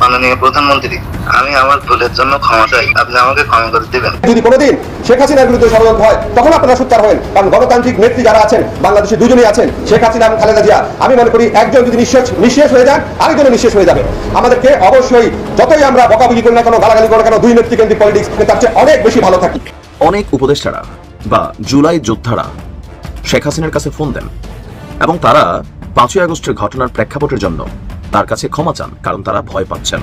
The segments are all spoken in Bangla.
মাননীয় প্রধানমন্ত্রী আমি আমার ভুলের জন্য ক্ষমা চাই। আপনি আমাকে ক্ষমা করে দিবেন। যদি কোনোদিন শেখ হাসিনার বিরুদ্ধে ষড়যন্ত্র হয় তখন আপনারা সোচ্চার হবেন। কারণ গণতান্ত্রিক নেত্রী যারা আছেন বাংলাদেশে দুজনেই আছেন শেখ হাসিনা এবং খালেদা জিয়া। আমি মনে করি একজন যদি নিঃশেষ নিঃশেষ হয়ে যান আরেকজনও নিঃশেষ হয়ে যাবে। আমাদেরকে অবশ্যই যতই আমরা বকাবকি করি না কেন গালাগালি করি না কেন দুই নেত্রী কেন্দ্রিক পলিটিক্স তার চেয়ে অনেক বেশি ভালো থাকি। অনেক উপদেষ্টারা বা জুলাই যোদ্ধারা শেখ হাসিনার কাছে ফোন দেন এবং তারা পাঁচই আগস্টের ঘটনার প্রেক্ষাপটের জন্য তার কাছে ক্ষমা চান কারণ তারা ভয় পাচ্ছেন।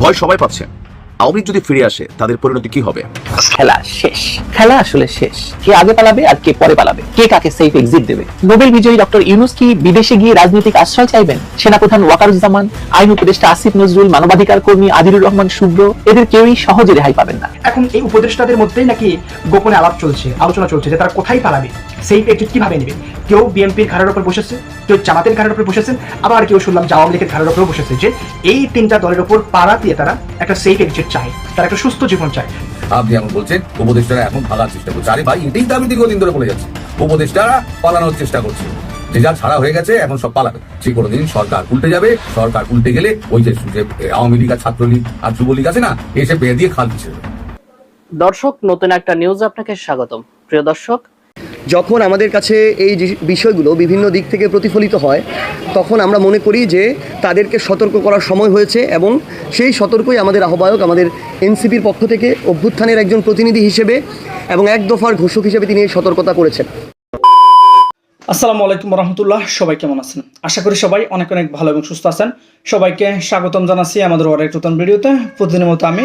ভয় সবাই পাচ্ছে। আওয়ামী যদি ফিরে আসে তাদের পরিণতি কি হবে? খেলা শেষ। খেলা আসলে শেষ। কে আগে পালাবে আর কে পরে পালাবে? কে কাকে সেফ এক্সিট দেবে? নোবেল বিজয়ী ডক্টর ইউনুস কি বিদেশে গিয়ে রাজনৈতিক আশ্রয় চাইবেন? সেনাপ্রধান ওয়াকারুজ্জামান আইন উপদেষ্টা আসিফ নজরুল মানবাধিকার কর্মী আদিলুর রহমান শুভ্র এদের কেউই সহজে রেহাই পাবেন না। এখন এই উপদেষ্টাদের মধ্যেই নাকি গোপনে আলাপ চলছে আলোচনা চলছে যে তারা কোথায় পালাবে? সেই এক্সিট কীভাবে নেবে? কেউ বিএনপির ঘাড়ের উপর বসেছে কেউ জামাতের ঘাড়ের উপর বসেছেন আবার কেউ শুনলাম যে আওয়ামী লীগের ঘাড়ের উপর বসেছে যে এই তিনটা দলের উপর পাড়া দিয়ে তারা একটা সেফ এক্সিট চায় তারা একটা সুস্থ জীবন চায়। আপনি এখন বলছেন উপদেষ্টারা এখন পালার চেষ্টা করছে। আরে ভাই এটাই দাবি দীর্ঘদিন ধরে বলে যাচ্ছে। উপদেষ্টারা পালানোর চেষ্টা করছে। যে যা ছাড়া হয়ে গেছে এখন সব পালাবে। সে কোনোদিন সরকার উল্টে যাবে সরকার উল্টে গেলে ওই যে যে আওয়ামী লীগ আর ছাত্রলীগ আর যুবলীগ আছে না এসে বেয়ে দিয়ে খাল দিচ্ছে দর্শক নতুন একটা নিউজ আপনাকে স্বাগতম। প্রিয় দর্শক যখন আমাদের কাছে এই বিষয়গুলো বিভিন্ন দিক থেকে প্রতিফলিত হয়, তখন আমরা মনে করি যে তাদেরকে সতর্ক করার সময় হয়েছে এবং সেই সতর্কই আমাদের আহ্বায়ক, আমাদের এনসিপির পক্ষ থেকে অভ্যুত্থানের একজন প্রতিনিধি হিসেবে এবং এক দফার ঘোষক হিসেবে তিনি এই সতর্কতা করেছেন। আসসালামু আলাইকুম রহমতুল্লাহ সবাই কেমন আছেন? আশা করি সবাই অনেক অনেক ভালো এবং সুস্থ আছেন। সবাইকে স্বাগতম জানাচ্ছি আমাদের আরেক নতুন ভিডিওতে। প্রতিদিনের মতো আমি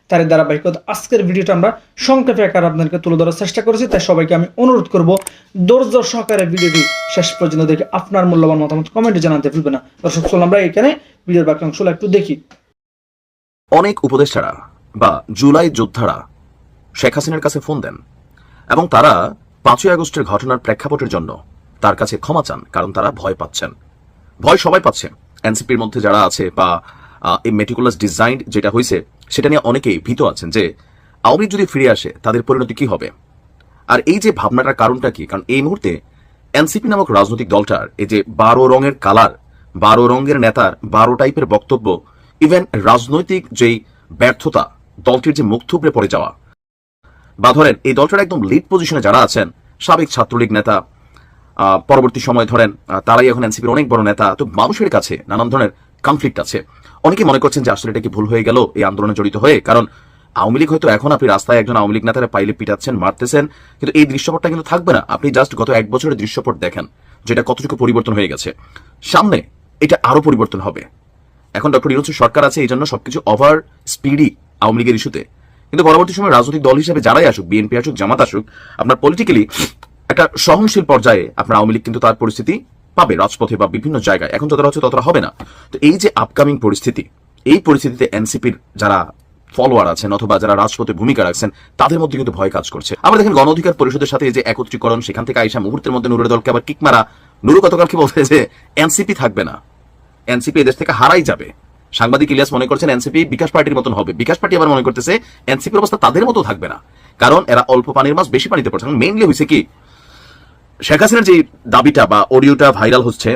তার ধারাবাহিকতা আজকের ভিডিওটা আমরা সংক্ষেপে আকার আপনাদেরকে তুলে ধরার চেষ্টা করেছি, তাই সবাইকে আমি অনুরোধ করব ধৈর্য সহকারে ভিডিওটি শেষ পর্যন্ত দেখে আপনার মূল্যবান মতামত কমেন্টে জানাতে ভুলবে না। দর্শক, চলুন আমরা এখানে ভিডিওর বাকি অংশগুলো একটু দেখি। অনেক উপদেষ্টারা বা জুলাই যোদ্ধারা শেখ হাসিনার কাছে ফোন দেন এবং তারা পাঁচই আগস্টের ঘটনার প্রেক্ষাপটের জন্য তার কাছে ক্ষমা চান, কারণ তারা ভয় পাচ্ছেন। ভয় সবাই পাচ্ছে। এনসিপির মধ্যে যারা আছে বা এই মেটিকুলাস ডিজাইন যেটা হয়েছে সেটা নিয়ে অনেকেই ভীত আছেন যে আওয়ামী যদি ফিরে আসে, তাদের পরিণতি কি হবে? আর এই যে ভাবনাটার কারণটা কি? কারণ এই মুহূর্তে এনসিপি নামক রাজনৈতিক দলটার এই যে বারো রঙের কালার, বারো রঙের নেতার, বারো টাইপের বক্তব্য, ইভেন রাজনৈতিক যেই ব্যর্থতা, দলটির যে মুখ থুবড়ে পড়ে যাওয়া। বা ধরেন, এই দলটার একদম লিড পজিশনে যারা আছেন, সাবেক ছাত্রলীগ নেতা পরবর্তী সময় ধরেন তারাই এখন এনসিপির অনেক বড় নেতা, তো মানুষের কাছে নানান ধরনের কনফ্লিক্ট আছে। অনেকে মনে করছেন যে আসলে এটা কি ভুল হয়ে গেল এই আন্দোলনে জড়িত হয়ে। কারণ আওয়ামী লীগ হয়তো এখন আপনি রাস্তায় একজন আওয়ামী লীগ নেতারা পাইলে পিটাচ্ছেন, মারতেছেন, কিন্তু এই দৃশ্যপটটা কিন্তু থাকবে না। আপনি জাস্ট গত এক বছরের দৃশ্যপট দেখেন, যেটা কতটুকু পরিবর্তন হয়ে গেছে। সামনে এটা আরও পরিবর্তন হবে। এখন ডক্টর ইউনুসের সরকার আছে এই জন্য সবকিছু ওভার স্পিডি আওয়ামী লীগের ইস্যুতে কিন্তু পরবর্তী সময় রাজনৈতিক দল হিসেবে যারাই আসুক, বিএনপি আসুক, জামাত আসুক, আপনার পলিটিক্যালি একটা সহনশীল পর্যায়ে আপনার আওয়ামী লীগ কিন্তু তার পরিস্থিতি পাবে রাজপথে বা বিভিন্ন জায়গায়। এখন যতটা হচ্ছে ততটা হবে না। তো এই যে আপকামিং পরিস্থিতি, এই পরিস্থিতিতে এনসিপির যারা ফলোয়ার আছেন অথবা যারা রাজপথে ভূমিকা রাখছেন, তাদের মধ্যে কিন্তু ভয় কাজ করছে। আবার দেখেন, গণ অধিকার পরিষদের সাথে যে একত্রীকরণ, সেখান থেকে আইসা মুহূর্তের মধ্যে নুরের দলকে আবার কিক মারা। নুরু গতকালকে বলছে যে, এনসিপি থাকবে না। এনসিপি এদেশ থেকে হারাই যাবে। সাংবাদিক ইলিয়াস মনে করছেন, এনসিপি বিকাশ পার্টির মতন হবে। বিকাশ পার্টি আবার মনে করতেছে, এনসিপির অবস্থা তাদের মতো থাকবে না। কারণ এরা অল্প পানির মাছ, বেশি পানিতে পড়ছে। মেইনলি হয়েছে কি শেখ হাসিনার যে দাবিটা বা অডিওটা ভাইরাল হচ্ছে,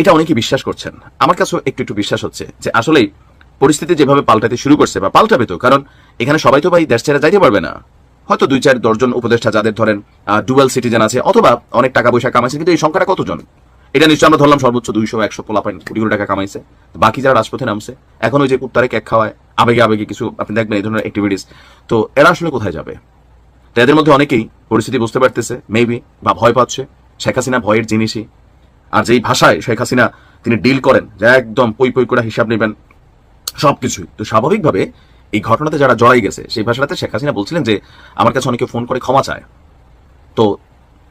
এটা অনেকেই বিশ্বাস করছেন। আমার কাছেও একটু একটু বিশ্বাস হচ্ছে যে আসলেই পরিস্থিতি যেভাবে পাল্টাতে শুরু করছে বা পাল্টাবে তো, কারণ এখানে সবাই তো ভাই দেশ ছেড়ে যাইতে পারবে না। হয়তো দুই চার দশজন উপদেষ্টা যাদের ধরেন ডুয়েল সিটিজেন আছে, অথবা অনেক টাকা পয়সা কামাইছে, কিন্তু এই সংখ্যাটা কতজন? এটা নিশ্চয় আমরা ধরলাম সর্বোচ্চ দুইশো, একশো পোলাপাইন কোটি কোটি টাকা কামাইছে, বাকি যারা রাজপথে নামছে। এখন ওই যে কুত্তারে কেক খাওয়ায়, আবেগে আবেগে কিছু, আপনি দেখবেন এই ধরনের অ্যাক্টিভিটিস তো এরা আসলে কোথায় যাবে? তো এদের মধ্যে অনেকেই পরিস্থিতি বুঝতে পারতেছে মেবি বা ভয় পাচ্ছে। শেখ হাসিনা ভয়ের জিনিসই। আর যেই ভাষায় শেখ হাসিনা তিনি ডিল করেন, যে একদম পই পই করে হিসাব নেবেন, সবকিছুই। তো স্বাভাবিকভাবে এই ঘটনাতে যারা জড়াই গেছে, সেই ভাষাটাতে শেখ হাসিনা বলছিলেন যে, আমার কাছে অনেকে ফোন করে ক্ষমা চায়। তো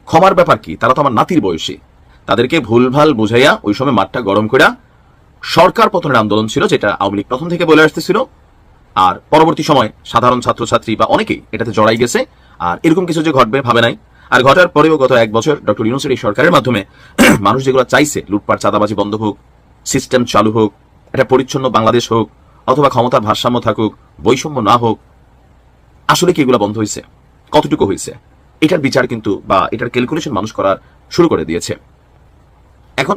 ক্ষমার ব্যাপার কি? তারা তো আমার নাতির বয়সী। তাদেরকে ভুলভাল বুঝাইয়া ওই সময় মাঠটা গরম কইরা সরকার পতনের আন্দোলন ছিল, যেটা আওয়ামী লীগ প্রথম থেকে বলে আসতেছিল। আর পরবর্তী সময় সাধারণ ছাত্রছাত্রী বা অনেকেই এটাতে জড়াই গেছে। আর এরকম কিছু যে ঘটবে, ভাবে নাই। আর ঘটার পরেও গত এক বছর ডক্টর ইউনুসের এই সরকারের মাধ্যমে মানুষ যেগুলো চাইছে, লুটপাট, চাঁদাবাজি বন্ধ হোক সিস্টেম চালু হোক, একটা পরিচ্ছন্ন বাংলাদেশ হোক, অথবা ক্ষমতার ভারসাম্য থাকুক, বৈষম্য না হোক, আসলে কি এগুলো বন্ধ হয়েছে? কতটুকু হয়েছে? এটার বিচার কিন্তু বা এটার ক্যালকুলেশন মানুষ করার শুরু করে দিয়েছে। এখন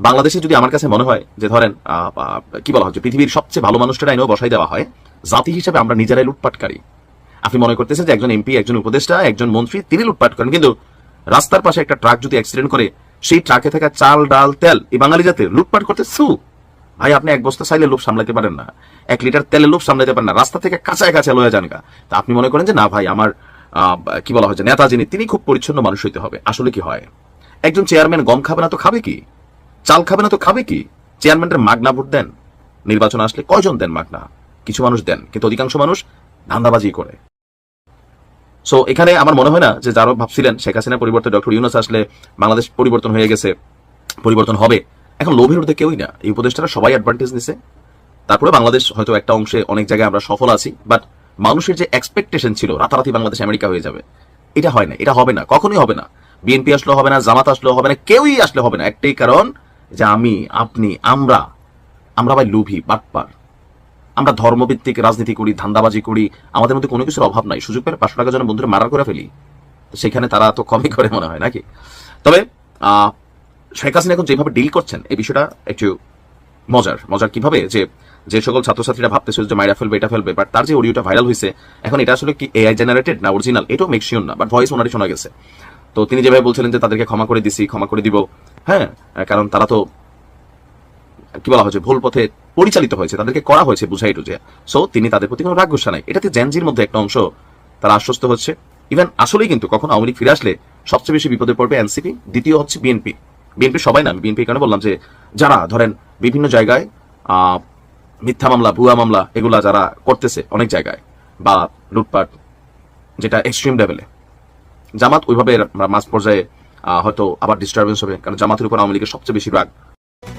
বাংলাদেশে যদি আমার কাছে মনে হয় যে ধরেন কি বলা হচ্ছে, পৃথিবীর সবচেয়ে ভালো মানুষটা আইনেও বসাই দেওয়া হয়, জাতি হিসেবে আমরা নিজেরাই লুটপাটকারী। আপনি মনে করতেছেন যে একজন এমপি, একজন উপদেষ্টা, একজন মন্ত্রী, তিনি লুটপাট করেন, কিন্তু রাস্তার পাশে একটা ট্রাক যদি অ্যাক্সিডেন্ট করে, সেই ট্রাকে থাকা চাল, ডাল, তেল, এই বাঙালি জাতের লুটপাট করতে সু। ভাই, আপনি এক বস্তা চাইলে লোভ সামলাতে পারেন না। এক লিটার তেলের লোভ সামলাতে পারেন না। রাস্তা থেকে কাঁচায় কাছে লয়ে যান গা। তা আপনি মনে করেন যে, না ভাই, আমার কি বলা হচ্ছে নেতা যিনি, তিনি খুব পরিচ্ছন্ন মানুষ হইতে হবে। আসলে কি হয়? একজন চেয়ারম্যান গম খাবে না তো খাবে কি? চাল খাবে না তো খাবে কি? চেয়ারম্যানের মাগনা ভোট দেন। নির্বাচন আসলে কয়জন দেন মাগনা? কিছু মানুষ দেন, কিন্তু অধিকাংশ মানুষ ধান্দাবাজি করে। সো এখানে আমার মনে হয় না যে যারা ভাবছিলেন শেখ হাসিনার পরিবর্তে ডক্টর ইউনুস আসলে বাংলাদেশ পরিবর্তন হয়ে গেছে, পরিবর্তন হবে, এখন লোভের ঊর্ধ্বে কেউই না। এই উপদেষ্টারা সবাই অ্যাডভান্টেজ নিছে। তারপরে বাংলাদেশ হয়তো একটা অংশে অনেক জায়গায় আমরা সফল আছি বাট মানুষের যে এক্সপেকটেশন ছিল, রাতারাতি বাংলাদেশ আমেরিকা হয়ে যাবে, এটা হয় না, এটা হবে না, কখনোই হবে না। বিএনপি আসলে হবে না, জামাত আসলে হবে না, কেউই আসলে হবে না। একটাই কারণ যে আমি, আপনি, আমরা আমরা ভাই লুভি, বাটপার। আমরা ধর্মভিত্তিক রাজনীতি করি, ধান্দাবাজি করি, আমাদের মধ্যে কোনো কিছুর অভাব নাই। সুযোগ পেলে পাঁচশো টাকা যেন বন্ধুরা মারার করে ফেলি, সেখানে তারা তো কমই করে মনে হয় নাকি? তবে শেখ হাসিনা এখন যেভাবে ডিল করছেন, এই বিষয়টা একটু মজার। মজার কীভাবে? যে যে সকল ছাত্রছাত্রীরা ভাবতেছিল যে মাইরা ফেলবে, এটা ফেলবে বাট তার যে অডিওটা ভাইরাল হয়েছে, এখন এটা আসলে কি এআই জেনারেটেড না অরিজিনাল এটাও মেক শিওর না বাট ভয়েস ওনারই শোনা গেছে। তো তিনি যেভাবে বলছিলেন যে, তাদেরকে ক্ষমা করে দিছি, ক্ষমা করে দিব। হ্যাঁ কারণ তারা তো কি বলা হয়েছে ভুল পথে পরিচালিত হয়েছে, তাদেরকে করা হয়েছে বুঝাই টুঝে সো তিনি তাদের প্রতি কোনো রাগ নাই। এটাতে জেনজির মধ্যে একটা অংশ তারা আশ্বস্ত হচ্ছে। ইভেন আসলেই কিন্তু কখন আওয়ামী লীগ ফিরে আসলে সবচেয়ে বেশি বিপদে পড়বে এনসিপি, দ্বিতীয় হচ্ছে বিএনপি। বিএনপি সবাই না বিএনপি কারণে বললাম যে, যারা ধরেন বিভিন্ন জায়গায় মিথ্যা মামলা, ভুয়া মামলা এগুলা যারা করতেছে অনেক জায়গায়, বা লুটপাট যেটা এক্সট্রিম লেভেলে জামাত ওইভাবে মাস পর্যায়ে হয়তো আবার ডিস্টারবেন্স হবে, কারণ জামাতের উপর আওয়ামী লীগের সবচেয়ে বেশি রাগ।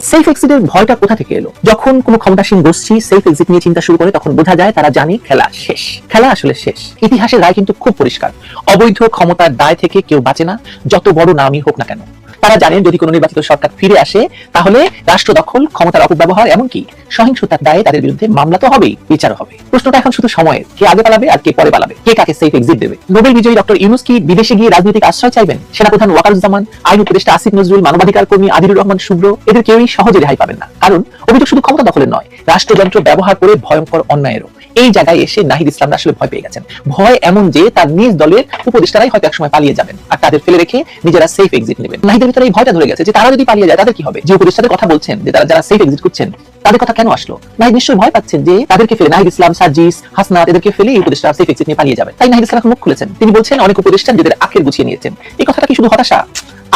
সেলফ এক্সিটের ভয়টা কোথা থেকে এলো? যখন কোনো ক্ষমতাসীন গোষ্ঠী সেফ এক্সিট নিয়ে চিন্তা শুরু করে, তখন বোঝা যায় তারা জানে খেলা শেষ। খেলা আসলে শেষ। ইতিহাসের রায় কিন্তু খুব পরিষ্কার। অবৈধ ক্ষমতার দায় থেকে কেউ বাঁচে না, যত বড় নামই হোক না কেন। তারা জানেন যদি কোনো নির্বাচিত সরকার ফিরে আসে, তাহলে রাষ্ট্র দখল, ক্ষমতার অপব্যবহার, এমনকি সহিংসতার দায়ে তাদের বিরুদ্ধে মামলা তো হবেই, বিচার হবে। প্রশ্নটা এখন শুধু সময়ের, কে আগে পালাবে আর কে পরে পালাবে, কে কাকে সেফ এক্সিট দেবে? নোবেল বিজয়ী ডক্টর ইউনুস কি বিদেশে গিয়ে রাজনৈতিক আশ্রয় চাইবেন? সেনাপ্রধান ওয়াকারুজ্জামান, আইন উপদেষ্টা আসিফ নজরুল, মানবাধিকার কর্মী আদিলুর রহমান শুভ্র, এদের কেউই সহজে রেহাই পাবেন না। কারণ অভিযোগ শুধু ক্ষমতা দখলের নয়, রাষ্ট্রযন্ত্র ব্যবহার করে ভয়ঙ্কর অন্যায়েরও। এই জায়গায় এসে নাহিদ ইসলামরা আসলে ভয় পেয়ে গেছেন। ভয় এমন যে তার নিজ দলের উপদেষ্টারাই হয়তো একসময় পালিয়ে যাবেন আর তাদের ফেলে রেখে নিজেরা সেফ এক্সিট নেবেন। নাহিদের ভিতরে এই ভয়টা ধরে গেছে যে তারা যদি পালিয়ে যায়, তাদের কি হবে? যে উপদেষ্টাদের কথা বলছেন, যে তারা যারা সেফ এক্সিট করছেন, তাদের কথা কেন আসলো? নাহিদ নিশ্চয়ই ভয় পাচ্ছেন যে তাদেরকে ফেলে নাহিদ ইসলাম, সার্জিস, হাসনাত, এদেরকে ফেলে এই উপদেষ্টা সেফ এক্সিট নিয়ে পালিয়ে যাবে। তাই নাহিদ ইসলাম মুখ খুলেছেন। তিনি বলছেন, অনেক উপদেষ্টা যাদের আখের গুছিয়ে নিয়েছেন। এই কথাটা কি শুধু হতাশা?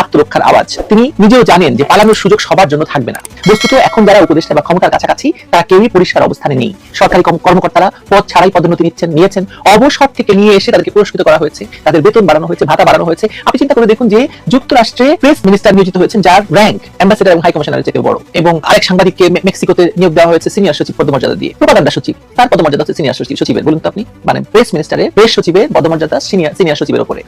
আত্মরক্ষার আওয়াজ। তিনি নিজেও জানেন যে পালানোর সুযোগ সবার জন্য থাকবে না। বস্তুত এখন যারা উপদেষ্টা বা ক্ষমতার কাছাকাছি, তারা কেউই পরিষ্কার অবস্থানে নেই। সরকারি কর্মকর্তারা পদ ছাড়াই পদোন্নতি নিচ্ছেন, নিয়েছেন। অবসর থেকে নিয়ে এসে তাদেরকে পুরস্কৃত করা হয়েছে। তাদের বেতন বাড়ানো হয়েছে, ভাতা বাড়ানো হয়েছে। আপনি চিন্তা করে দেখুন যে যুক্তরাষ্ট্রে প্রেস মিনিস্টার নিয়োজিত হয়েছেন, যার র্যাঙ্ক অ্যাম্বাসেডার এবং হাই কমিশনারের চেয়ে বড়। এবং আরেক সাংবাদিককে মেক্সিকোতে নিয়োগ দেওয়া হয়েছে সিনিয়র সচিব, পদমর্যাদা দিয়ে। প্রপাগান্ডা সচিব। তার পদমর্যাদা হচ্ছে সিনিয়র সচিব সচিবের। বলুন তো আপনি। মানে প্রেস মিনিস্টারের প্রেস সচিবের পদমর্যাদা সিনিয়র সিনিয়র সচিবের উপরে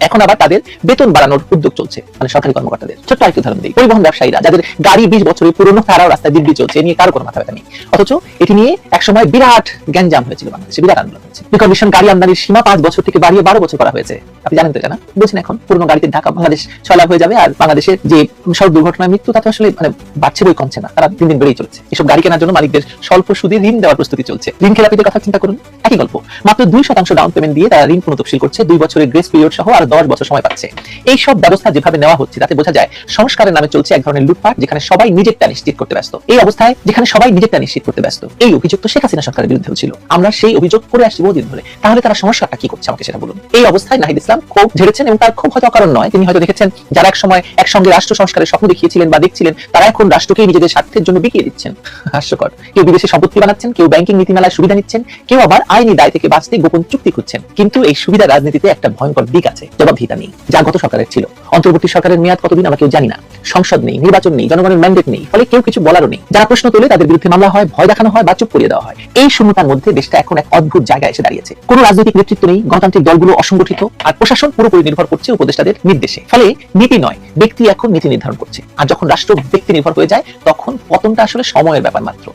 এখন আবার তাদের বেতন বাড়ানোর উদ্যোগ চলছে মানে সরকারি কর্মকর্তাদের। ছোট্ট আরেকটি উদাহরণ দিই। পরিবহন ব্যবসায়ীরা, যাদের গাড়ি বিশ বছরের পুরনো তারাও রাস্তায় দিব্যি চলছে নিয়ে কারও কোনো মাথা ব্যথা নেই। অথচ এটি নিয়ে একসময় বিরাট গ্যাঞ্জাম হয়েছিল বাংলাদেশে, বিরাট আন্দোলন হয়েছে। রিকমিশন গাড়ি আমদানির সীমা পাঁচ বছর থেকে বাড়িয়ে বারো বছর করা হয়েছে। আপনি জানেন তো এটা না? বলছেন এখন, পুরনো গাড়িতে ঢাকা বাংলাদেশ ছয় লাখ হয়ে যাবে আর বাংলাদেশের যে সড়ক দুর্ঘটনায় মৃত্যু তা তো আসলে মানে বাড়ছে বই কমছে না। তারা দিন দিন বেড়েই চলছে। এসব গাড়ি কেনার জন্য মালিকদের স্বল্প সুদে ঋণ দেওয়ার প্রস্তুতি চলছে। ঋণ খেলাপিদের কথা চিন্তা করুন। একই গল্প। মাত্র দুই শতাংশ ডাউন পেমেন্ট দিয়ে তারা ঋণ পুনঃ তফসিল করছে। দুই বছরের গ্রেস পিরিয়ড সহ আরও দশ বছর সময় পাচ্ছে। এই সব ব্যবস্থা যেভাবে নেওয়া হচ্ছে, তাতে বোঝা যায় সংস্কারের নামে চলছে এক ধরনের লুটপাট, যেখানে সবাই নিজেরটা নিশ্চিত করতে ব্যস্ত। এই অবস্থায় যেখানে সবাই নিজেরটা নিশ্চিত করতে ব্যস্ত, এই অভিযোগ তো শেখ হাসিনা সরকারের বিরুদ্ধেও ছিল। আমরা সেই অভিযোগ করে আসছি বহুদিন ধরে। তাহলে তারা সংস্কারটা কি করছে আমাকে সেটা বলুন। এই অবস্থায় নাহিদ ইসলাম ক্ষোভ ঝেড়েছেন এবং তার ক্ষোভ হয়তো অকারণ নয়। তিনি হয়তো দেখেছেন যারা এক সময় একসঙ্গে রাষ্ট্র সংস্কারের স্বপ্ন দেখিয়েছিলেন বা দেখছিলেন, তারা এখন রাষ্ট্রকেই নিজেদের স্বার্থের জন্য বিকিয়ে দিচ্ছেন। হাস্যকর। কেউ বিদেশে সম্পত্তি বানাচ্ছেন, কেউ ব্যাংকিং নীতিমালায় সুবিধা নিচ্ছেন, কেউ আবার আইনি দায় থেকে বাঁচতে গোপন চুক্তি খুঁজছেন। কিন্তু এই সুবিধা রাজনীতিতে একটা ভয়ঙ্কর দিক আছে। জবাবদিহিতা নেই, যা গত সরকারের ছিল। অন্তর্বর্তী সরকারের মেয়াদ কতদিন আমরা কেউ জানি না। সংসদ নেই, নির্বাচন নেই, জনগণের ম্যান্ডেট নেই, ফলে কেউ কিছু বলারও নেই। যারা প্রশ্ন তোলে, তাদের বিরুদ্ধে মামলা হয়, ভয় দেখানো হয় বা চুপ করিয়ে দেওয়া হয়। এই শূন্যতার মধ্যে দেশটা এখন এক অদ্ভুত জায়গায় এসে দাঁড়িয়েছে। কোন রাজনৈতিক নেতৃত্ব নেই, গণতান্ত্রিক দলগুলো অসংগঠিত, আর প্রশাসন পুরোপুরি নির্ভর করছে উপদেষ্টাদের নির্দেশে। ফলে নীতি নয়, ব্যক্তি এখন নীতি নির্ধারণ করছে। আর যখন রাষ্ট্র ব্যক্তি নির্ভর হয়ে যায়, তখন পতনটা আসলে সময়ের ব্যাপার মাত্র।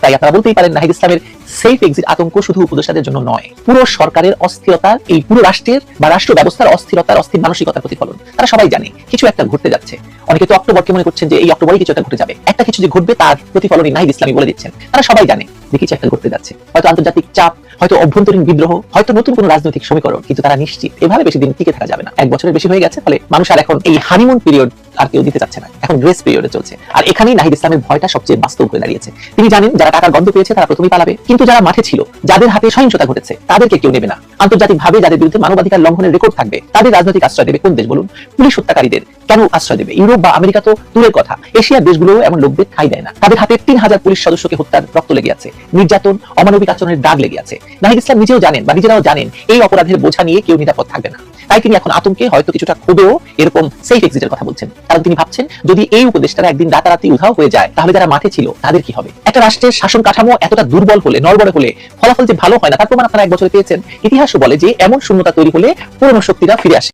তাই আপনারা বলতেই পারেন, নাহিদ ইসলামের সেফ এক্সিট আতঙ্ক শুধু উপদেষ্টাদের জন্য নয়, পুরো সরকারের অস্থিরতার, এই পুরো রাষ্ট্রের বা রাষ্ট্র ব্যবস্থার অস্থিরতার, অস্থির মানসিকতার প্রতিফলন। তারা সবাই জানে, কিছু একটা ঘটতে যাচ্ছে। অনেকে তো অক্টোবরকে মনে করছেন যে এই অক্টোবরে কিছু একটা ঘটে যাবে। একটা কিছু যে ঘটবে তার প্রতিফলনই নাহিদ ইসলামী বলে দিচ্ছেন। তারা সবাই জানে যে কিছু একটা ঘটতে যাচ্ছে। হয়তো আন্তর্জাতিক চাপ, হয়তো অভ্যন্তরীণ বিদ্রোহ, হয়তো নতুন কোনো রাজনৈতিক সমীকরণ, কিন্তু তারা নিশ্চিত, এভাবে বেশি দিন টিকে থাকা যাবে না। এক বছরের বেশি হয়ে গেছে, ফলে মানুষ আর এখন এই হানিমুন পিরিয়ড আর কেউ দিতে চাচ্ছে না। এখন গ্রেস পিরিয়ডে চলছে। আর এখানেই নাহিদ ইসলামের ভয়টা সবচেয়ে বাস্তব হয়ে দাঁড়িয়েছে। তিনি জানেন যারা টাকা গন্ধ পেয়েছে তারা প্রথমেই পালাবে, কিন্তু যারা মাঠে ছিল, যাদের হাতে সহিংসতা ঘটেছে, তাদেরকে কেউ নেবে না। আন্তর্জাতিক ভাবে যাদের বিরুদ্ধে মানবাধিকার লঙ্ঘনের রেকর্ড থাকবে, তাদের রাজনৈতিক আশ্রয় দেবে কোন দেশ বলুন? পুলিশ হত্যাকারীদের কেন আশ্রয় দেবে? ইউরোপ বা আমেরিকা তো দূরের কথা। এশিয়ার দেশগুলো এমন লোকদের ঠাই দেয় না। তাদের হাতে তিন হাজার পুলিশ সদস্যকে হত্যার রক্ত লেগে আছে। নির্যাতন, অমানবিক আচরণের দাগ লেগে আছে। নাহিদ ইসলাম নিজেও জানেন বা নিজেরাও জানেন এই অপরাধের বোঝা নিয়ে কেউ নিরাপদ থাকবে না। তাই তিনি এখন আতঙ্কে হয়তো কিছুটা ক্ষোভেও এরকম সেফ এক্সিটের কথা বলছেন। কারণ তিনি ভাবছেন, যদি এই উপদেশটা একদিন রাতারাতি উধাও হয়ে যায়, তাহলে যারা মাঠে ছিল, তাদের কি হবে? একটা রাষ্ট্রের শাসন কাঠামো এতটা দুর্বল হলে, নড়বড়ে হলে, ফলাফল যে ভালো হয় না, তার প্রমাণ আপনারা এক বছরে পেয়েছেন। ইতিহাসও বলে যে, এমন শূন্যতা তৈরি হলে পুরনো শক্তিরা ফিরে আসে।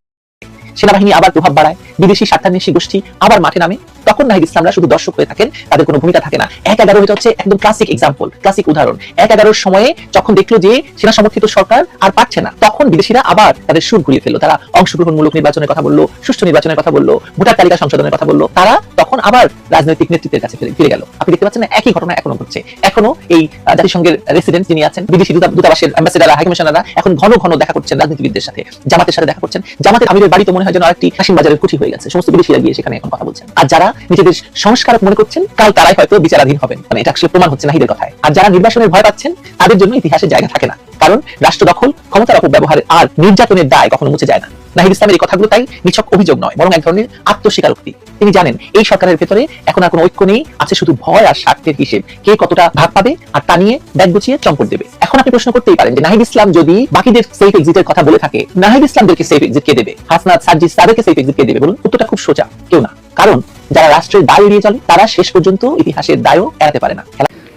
সেনাবাহিনী আবার প্রভাব বাড়ায়, বিদেশি স্বার্থান্বেষী গোষ্ঠী আবার মাঠে নামে। তখন নাহিদ ইসলামরা শুধু দর্শক হয়ে থাকেন, তাদের কোনো ভূমিকা থাকে না। এক এগারো এটা হচ্ছে একদম ক্লাসিক এক্সাম্পল ক্লাসিক উদাহরণ। এক এগারোর সময়ে যখন দেখল যে সেনা সমর্থিত সরকার আর পারছে না, তখন বিদেশিরা আবার তাদের সুর ঘুরিয়ে ফেলল। তারা অংশগ্রহণমূলক নির্বাচনের কথা বলল, সুষ্ঠু নির্বাচনের কথা বলল, ভোটার তালিকা সংশোধনের কথা বলল। তারা তখন আবার রাজনৈতিক নেতৃত্বের কাছে ফিরে গেল। আপনি দেখতে পাচ্ছেন একই ঘটনা এখনও ঘটছে। এখনও এই জাতিসংঘের রেসিডেন্ট যিনি আছেন, বিদেশি দূতা- দূতাবাসের অ্যাম্বাসেডার হাইকমিশনাররা এখন ঘন ঘন দেখা করছেন রাজনীতিবিদদের সাথে, জামাতের সাথে দেখা করছেন। জামাতের আমিরের বাড়ি তো মনে হয় যেন আরেকটি কাশিম বাজারের কুঠি হয়ে গেছে। সমস্ত বিদেশিরা গিয়ে সেখানে এখন কথা বলছেন। আর যারা নিজেদের সংস্কারক মনে করছেন, কাল তারাই হয়তো বিচারাধীন হবেন। মানে এটা আসলে প্রমাণ হচ্ছে নাহিদের কথায়। আর যারা নির্বাচনের ভয় পাচ্ছেন, তাদের জন্য ইতিহাসের জায়গা থাকে না। কারণ রাষ্ট্র দখল, ক্ষমতার অপব্যবহার আর নির্যাতনের দায় কখনো মুছে যায় না। নাহিদ ইসলামের এই কথাগুলো তাই নিছক অভিযোগ নয়, বরং এক ধরনের আত্মস্বীকারোক্তি। তিনি জানেন, এই সরকারের ভেতরে এখন আর কোনো ঐক্য নেই, আছে শুধু ভয় আর স্বার্থের হিসেব। কে কতটা ভাগ পাবে আর তা নিয়ে ব্যাগ গুছিয়ে চম্পট দেবে। এখন আপনি প্রশ্ন করতেই পারেন যে নাহিদ ইসলাম যদি বাকিদের সেফ এক্সিটের কথা বলে থাকে, নাহিদ ইসলামদেরকে সেফ এক্সিট কে দেবে? হাসনাত সার্জিস তাদেরকে সেফ এক্সিট কে দেবে বলুন? উত্তরটা খুব সোজা, কেউ না। কারণ যারা রাষ্ট্রের দায় এড়িয়ে চলে, তারা শেষ পর্যন্ত ইতিহাসের দায়ও এড়াতে পারে না।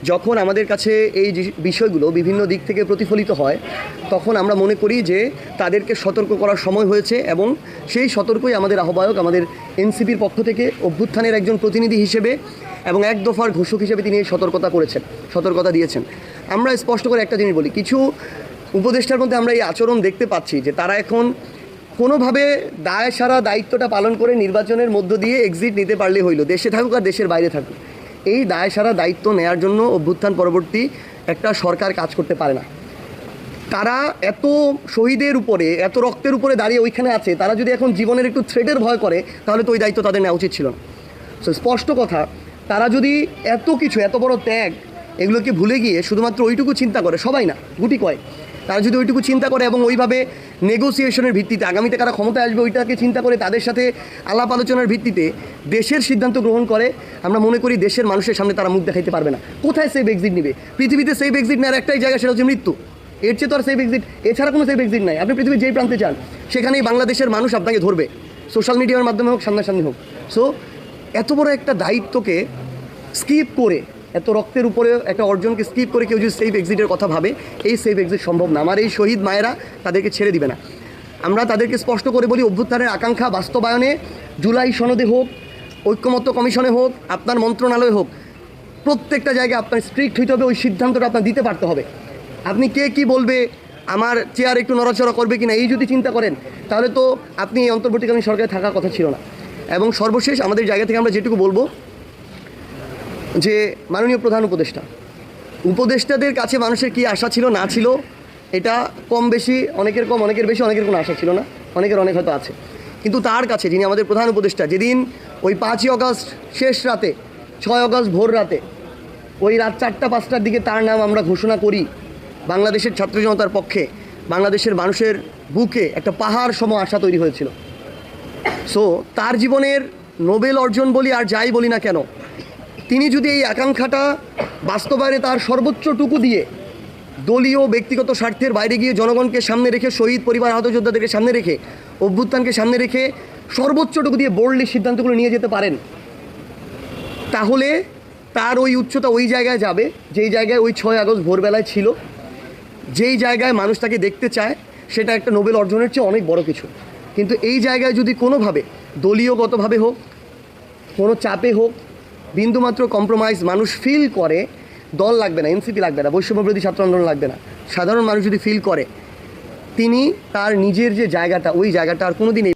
যখন আমাদের কাছে এই বিষয়গুলো বিভিন্ন দিক থেকে প্রতিফলিত হয়, তখন আমরা মনে করি যে তাদেরকে সতর্ক করার সময় হয়েছে এবং সেই সতর্কই আমাদের আহ্বায়ক, আমাদের এনসিপির পক্ষ থেকে অভ্যুত্থানের একজন প্রতিনিধি হিসেবে এবং এক দফার ঘোষক হিসেবে তিনি এই সতর্কতা করেছেন, সতর্কতা দিয়েছেন। আমরা স্পষ্ট করে একটা জিনিস বলি, কিছু উপদেষ্টার মধ্যে আমরা এই আচরণ দেখতে পাচ্ছি যে তারা এখন কোনোভাবে দায় সারা দায়িত্বটা পালন করে নির্বাচনের মধ্য দিয়ে এক্সিট নিতে পারলে হইল, দেশে থাকুক আর দেশের বাইরে থাকুক। এই দায় সারা দায়িত্ব নেয়ার জন্য অভ্যুত্থান পরবর্তী একটা সরকার কাজ করতে পারে না। তারা এত শহীদের উপরে, এত রক্তের উপরে দাঁড়িয়ে ওইখানে আছে, তারা যদি এখন জীবনের একটু থ্রেটের ভয় করে, তাহলে তো ওই দায়িত্ব তাদের নেওয়া উচিত ছিল না। সো স্পষ্ট কথা, তারা যদি এত কিছু, এত বড় ত্যাগ, এগুলোকে ভুলে গিয়ে শুধুমাত্র ওইটুকু চিন্তা করে, সবাই না, গুটি কয় তারা যদি ওইটুকু চিন্তা করে এবং ওইভাবে নেগোসিয়েশনের ভিত্তিতে, আগামীতে কারা ক্ষমতায় আসবে ওইটাকে চিন্তা করে তাদের সাথে আলাপ আলোচনার ভিত্তিতে দেশের সিদ্ধান্ত গ্রহণ করে, আমরা মনে করি দেশের মানুষের সামনে তারা মুখ দেখাইতে পারবে না। কোথায় সেফ এক্সিট নেবে? পৃথিবীতে সেফ এক্সিট নেওয়ার একটাই জায়গা সেটা হচ্ছে মৃত্যু। এর চেয়ে তো আর সেফ এক্সিট এছাড়া কোনো সেফ এক্সিট নাই। আপনি পৃথিবীর যেই প্রান্তে চান সেখানেই বাংলাদেশের মানুষ আপনাকে ধরবে। সোশ্যাল মিডিয়ার মাধ্যমে হোক, সামনাসামনি হোক। সো এত বড় একটা দায়িত্বকে স্কিপ করে এত রক্তের উপরে একটা অর্জনকে স্কিপ করে কেউ যদি সেফ এক্সিটের কথা ভাবে, এই সেফ এক্সিট সম্ভব না। আমার এই শহীদ মায়েরা তাদেরকে ছেড়ে দিবে না। আমরা তাদেরকে স্পষ্ট করে বলি, অভ্যুত্থানের আকাঙ্ক্ষা বাস্তবায়নে জুলাই সনদে হোক, ঐক্যমত্য কমিশনে হোক, আপনার মন্ত্রণালয়ে হোক, প্রত্যেকটা জায়গায় আপনার স্ট্রিক্ট হইতে হবে, ওই সিদ্ধান্তটা আপনার দিতে পারতে হবে। আপনি কে কি বলবে, আমার চেয়ার একটু নড়াচড়া করবে কি না এই যদি চিন্তা করেন, তাহলে তো আপনি এই অন্তর্বর্তীকালীন সরকারে থাকার কথা ছিল না। এবং সর্বশেষ আমাদের জায়গা থেকে আমরা যেটুকু বলব যে মাননীয় প্রধান উপদেষ্টা। উপদেষ্টাদের কাছে মানুষের কি আশা ছিল, না ছিল, এটা কম বেশি, অনেকের কম, অনেকের বেশি, অনেকের কোনো আশা ছিল না, অনেকের অনেক হয়তো আছে। কিন্তু তার কাছে, যিনি আমাদের প্রধান উপদেষ্টা, যেদিন ওই পাঁচই অগস্ট শেষ রাতে, ছয় অগস্ট ভোর রাতে, ওই রাত চারটা, পাঁচটার দিকে তার নাম আমরা ঘোষণা করি, বাংলাদেশের ছাত্র জনতার পক্ষে, বাংলাদেশের মানুষের বুকে একটা পাহাড় সম আশা তৈরি হয়েছিল। সো তার জীবনের নোবেল অর্জন বলি আর যাই বলি না কেন তিনি যদি এই আকাঙ্ক্ষাটা বাস্তবায়নে তার সর্বোচ্চটুকু দিয়ে দলীয় ব্যক্তিগত স্বার্থের বাইরে গিয়ে জনগণকে সামনে রেখে, শহীদ পরিবার আহত যোদ্ধাদেরকে সামনে রেখে, অভ্যুত্থানকে সামনে রেখে সর্বোচ্চটুকু দিয়ে বোল্ডলি সিদ্ধান্তগুলো নিয়ে যেতে পারেন, তাহলে তার ওই উচ্চতা ওই জায়গায় যাবে, যেই জায়গায় ওই ছয় আগস্ট ভোরবেলায় ছিল, যেই জায়গায় মানুষ তাকে দেখতে চায়, সেটা একটা নোবেল অর্জনের চেয়ে অনেক বড় কিছু। কিন্তু এই জায়গায় যদি কোনোভাবে দলীয়গতভাবে হোক, কোনো চাপে হোক বিন্দুমাত্র কম্প্রোমাইজ মানুষ ফিল করে, দল লাগবে না এনসিপি লাগবে না বৈষম্যবিরোধী ছাত্র আন্দোলন লাগবে না। সাধারণ মানুষ যদি ফিল করে, তিনি তার নিজের যে জায়গাটা, ওই জায়গাটা আর কোনোদিন এই